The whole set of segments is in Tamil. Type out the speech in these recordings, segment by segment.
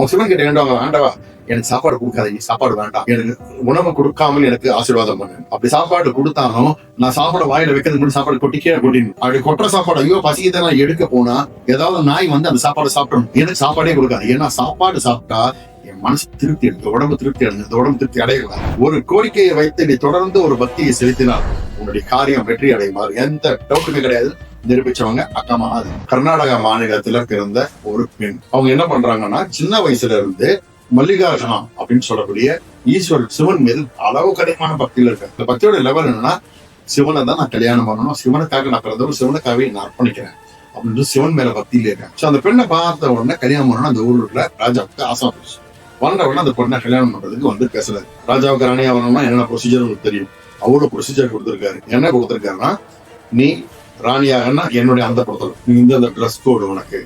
அவங்க சிவன் கிட்ட வேண்டாம் ஆண்டவா எனக்கு சாப்பாடு கொடுக்காதீங்க சாப்பாடு வேண்டாம். எனக்கு உணவு கொடுக்காமல் எனக்கு ஆசீர்வாதம் பண்ணு. அப்படி சாப்பாடு கொடுத்தாலும் நான் சாப்பாடு வாயில வைக்கிறதுக்கு முன்னாடி சாப்பாடு கொட்டிக்கே கொட்டிடணும். அப்படி கொட்டுற சாப்பாடு ஐயோ பசியை நான் எடுக்க போனா ஏதாவது நாய் வந்து அந்த சாப்பாடு சாப்பிடணும். எனக்கு சாப்பாடே கொடுக்காது. ஏன்னா சாப்பாடு சாப்பிட்டா என் மனசு திருப்தி எடுத்து உடம்பு திருப்தி அடைஞ்சது உடம்பு திருப்தி அடையலாம் ஒரு கோரிக்கையை வைத்து நீ தொடர்ந்து ஒரு பக்தியை செலுத்தினால் உன்னுடைய காரியம் வெற்றி அடையுமாறு எந்த டவுட்டுமே கிடையாது. நிரூபிச்சவங்க அக்கா மகாதேவி கர்நாடகா மாநிலத்துல பிறந்த ஒரு பெண். அவங்க என்ன பண்றாங்கன்னா சின்ன வயசுல இருந்து மல்லிகார்ஜுனா அப்படின்னு சொல்லக்கூடிய ஈஸ்வரன் சிவன் மீது அளவு கடினமான பக்தியில இருக்காங்க இந்த பக்தியோட லெவல் என்னன்னா சிவனை தான் நான் கல்யாணம் பண்ணணும். சிவனுக்காக நான் பிறந்தவர் சிவனுக்காகவே நான் அர்ப்பணிக்கிறேன் அப்படின்னு சிவன் மேல பக்தியில இருக்கேன் சோ அந்த பெண்ணை பார்த்த உடனே கல்யாணம் பண்ணணும் அந்த ஊர்ல இருக்கிற ராஜாவுக்கு ஆசை வந்துருச்சு. வந்த உடனே அந்த பொண்ணை கல்யாணம் பண்றதுக்கு வந்து பேசல. ராஜாவுக்கு ராணியா வரணும்னா என்னென்ன ப்ரொசீஜர் உங்களுக்கு தெரியும். அவ்வளவு ப்ரொசீஜர் கொடுத்துருக்காரு. என்ன கொடுத்துருக்காருன்னா நீ ராணியாகன்னா என்னுடைய அந்த படத்தில் நீ இந்த ட்ரெஸ் கோடு உனக்கு.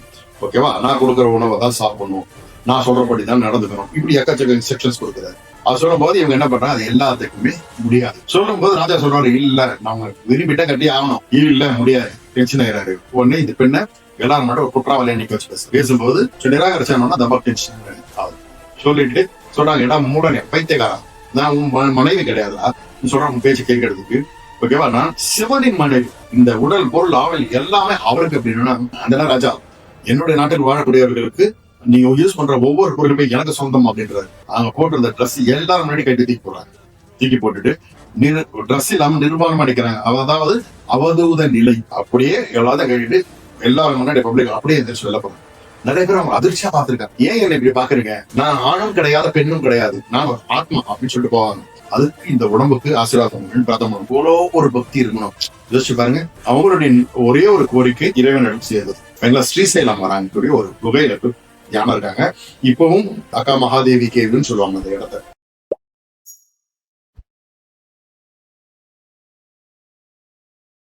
ஓகேவா நான் கொடுக்குற உணவை தான் சாப்பிடணும். நான் சொல்றபடி தான் நடந்துக்கணும். இப்படி எக்கச்சக்க இன்ஸ்ட்ரக்ஷன்ஸ் கொடுக்குறாரு. அது சொல்லும் போது இவங்க என்ன பண்றாங்க? அது எல்லாத்துக்குமே முடியாது. சொல்லும் போது ராஜா சொல்றாரு இல்ல நாங்க விரும்பிட்டா கட்டி ஆகணும். இல்ல முடியாது. டென்ஷன் ஆயிடாரு உடனே இந்த பெண்ணை எல்லாரும் மட்டும் ஒரு குற்றவாளியை நிக்க வச்சு பேசும்போது நிராகரிச்சானோன்னா தப்பா டென்ஷன் ஆகுது சொல்லிட்டு சொல்றாங்க இடம் மூடனே பைத்தியக்காரன். நான் உன் மனைவி கிடையாதா சொல்றான் உன் பேச்சு கேட்கறதுக்கு ஓகேவா சிவனின் மனைவி இந்த உடல் பொருள் ஆவல் எல்லாமே அவருக்கு அப்படின்னா அந்த ராஜா என்னுடைய நாட்டில் வாழக்கூடியவர்களுக்கு நீங்க யூஸ் பண்ற ஒவ்வொரு பொருளுமே எனக்கு சொந்தம் அப்படின்றாரு. அவங்க போட்டிருந்த ட்ரெஸ் எல்லாரும் முன்னாடி கட்டி தூக்கி போடுறாங்க. தூக்கி போட்டுட்டு ட்ரெஸ் இல்லாம நிர்வாணம் அடிக்கிறாங்க அதாவது அவதூத நிலை அப்படியே எல்லாத்தையும் கட்டிட்டு எல்லாரும் முன்னாடி பப்ளிக் அப்படியே எந்திரிச்சு வெளில போறாங்க. நிறைய பேர் அவங்க அதிர்ச்சியா பார்த்திருக்காங்க. ஏன் என்ன இப்படி பாக்குறீங்க நான் ஆணும் கிடையாது பெண்ணும் கிடையாது. நான் ஒரு ஆத்மா அப்படின்னு சொல்லிட்டு போவாங்க. அதுக்கு இந்த உடம்புக்கு ஆசீர்வாதம் பண்ணணும்னு பிரார்த்தனை இவ்வளோ ஒரு பக்தி இருக்கணும். யோசிச்சு பாருங்க. அவங்களுடைய ஒரே ஒரு கோரிக்கை இறைவனிடம் செய்யுது எங்களை ஸ்ரீசைலம் வராங்க கூடிய ஒரு குகையில ஞானம் இருக்காங்க. இப்பவும் அக்கா மகாதேவி கேவுன்னு சொல்லுவாங்க அந்த இடத்த.